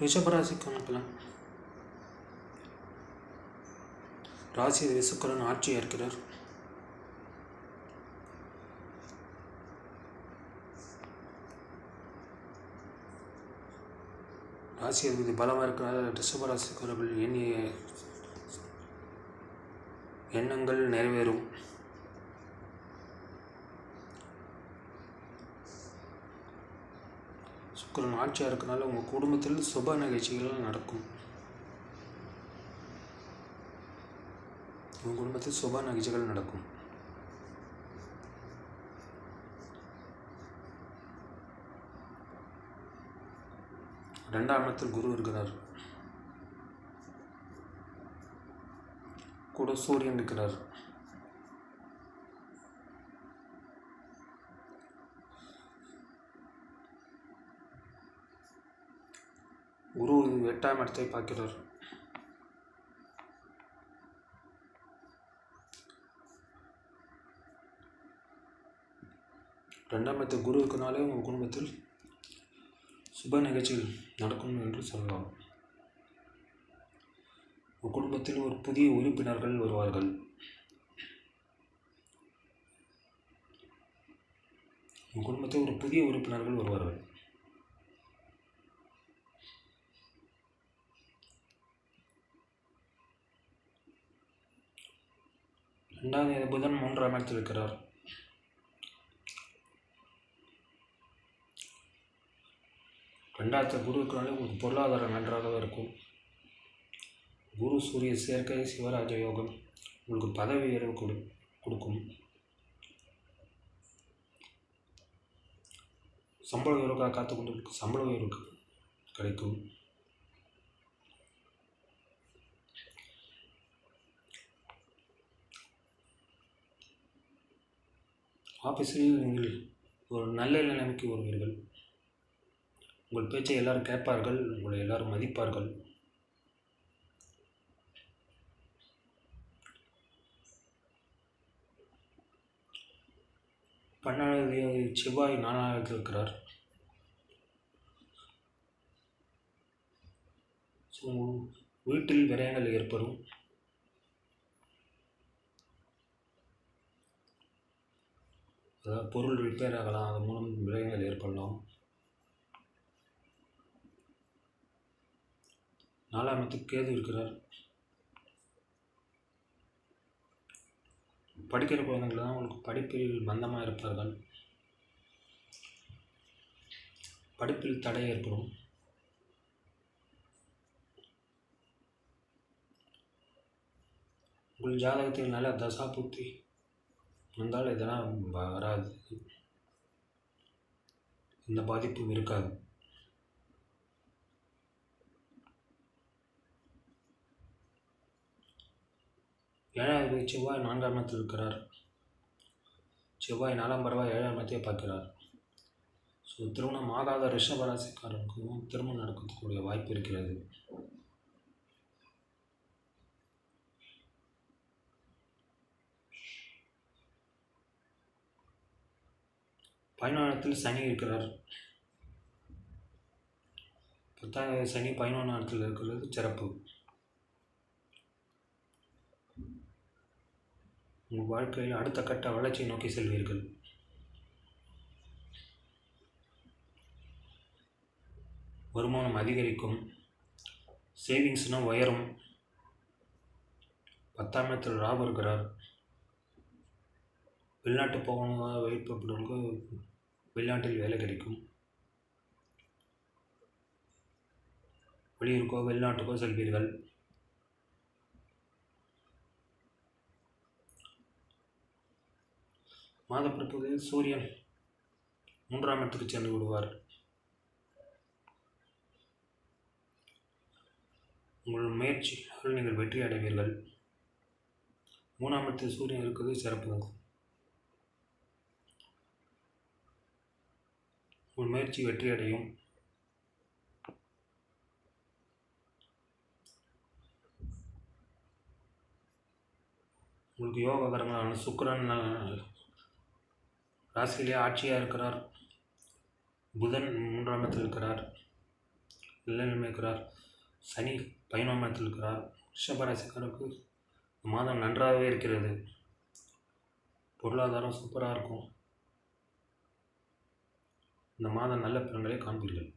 ரிஷபராசிக்கான பலன் ராசி சுக்கிரன் ஆட்சி ஏற்கிறார். ராசி அதிபதி பலமாக இருக்கிறார். ரிஷபராசிக்காரர்கள் எண்ணிய எண்ணங்கள் நிறைவேறும். சுக்கரன் ஆட்சியாக இருக்கனால உங்கள் குடும்பத்தில் சுப நிகழ்ச்சிகள் நடக்கும். உங்கள் குடும்பத்தில் சுப நிகழ்ச்சிகள் நடக்கும். ரெண்டாம் இடத்தில் குரு இருக்கிறார். கூட சூரியன் இருக்கிறார். குரு எட்டாம் இடத்தை பார்க்கிறார். ரெண்டாம் இடத்து குரு இருக்கனாலே உங்கள் குடும்பத்தில் சுப நிகழ்ச்சிகள் நடக்கும் என்று சொல்லலாம். உங்கள் குடும்பத்தில் ஒரு புதிய உறுப்பினர்கள் வருவார்கள். உங்கள் குடும்பத்தில் ஒரு புதிய உறுப்பினர்கள் வருவார்கள். ரெண்டாவது புதன் மூன்றாம் இடத்தில் இருக்கிறார் ரெண்டாவது குரு இருக்கிறனாலே உங்களுக்கு பொருளாதாரம் நன்றாக இருக்கும். குரு சூரிய சேர்க்கை சிவராஜ யோகம் உங்களுக்கு பதவி உயர்வு கொடு கொடுக்கும். சம்பள உயர்வுக்காக காத்து கொண்டு சம்பள உயர்வு கிடைக்கும். ஆஃபீஸில் நீங்கள் ஒரு நல்ல நிலைமைக்கு வருவீர்கள். உங்கள் பேச்சை எல்லாரும் கேட்பார்கள் உங்களை எல்லாரும் மதிப்பார்கள். பன்னெண்டாவது செவ்வாய் நானாக இருக்கிறார். ஸோ வீட்டில் விரயங்கள் ஏற்படும். அதாவது பொருள் ரிப்பேர் ஆகலாம். அதன் மூலம் விளைவுகள் ஏற்படலாம். நாலாம் இடத்துக்கு கேது இருக்கிறார். படிக்கிற குழந்தைகள் தான் உங்களுக்கு படிப்பில் மந்தமாக இருப்பார்கள். படிப்பில் தடை ஏற்படும். உங்கள் ஜாதகத்தில் நல்ல தசா புத்தி வந்தால் இதெல்லாம் வராது. இந்த பாதிப்பும் இருக்காது. ஏழாவது செவ்வாய் நான்காம் இடத்தில் இருக்கிறார். செவ்வாய் நாலாம் பரவாய் ஏழாம் இடத்தையே பார்க்கிறார். ஸோ திருமணம் ஆகாத ரிஷபராசிக்காரருக்கும் திருமணம் நடக்கக்கூடிய வாய்ப்பு இருக்கிறது. பதினொன்றாயிரத்தில் சனி இருக்கிறார். பத்தாவது சனி பதினொன்றாயிரத்தில் இருக்கிறது சிறப்பு. உங்கள் வாழ்க்கையில் அடுத்த கட்ட வளர்ச்சியை நோக்கி செல்வீர்கள். வருமானம் அதிகரிக்கும் சேவிங்ஸ்னால் உயரும். பத்தாம் இடத்தில் ராபு இருக்கிறார். வெளிநாட்டு போகணும் விருப்பப்படுறவங்களுக்கு வெளிநாட்டில் வேலை கிடைக்கும். வெளியூருக்கோ வெளிநாட்டுக்கோ செல்வீர்கள். மாதப்பிறப்புகளில் சூரியன் மூன்றாம் இடத்துக்கு சென்று விடுவார். உங்கள் முயற்சிகள் நீங்கள் வெற்றி அடைவீர்கள். மூணாம் இடத்தில் சூரியன் இருக்கிறது சிறப்பு. உங்கள் முயற்சி வெற்றி அடையும் உங்களுக்கு யோககரங்களான சுக்கரன் ராசியிலே ஆட்சியாக இருக்கிறார். புதன் மூன்றாம் இடத்தில் இருக்கிறார். நிலையில் இருக்கிறார் சனி பதினொன்றாம் இடத்தில் இருக்கிறார். ரிஷபராசிக்காரருக்கு இந்த மாதம் நன்றாகவே இருக்கிறது. பொருளாதாரம் சூப்பராக இருக்கும். இந்த மாதம் நல்ல பலன்களை காண்பீர்கள்.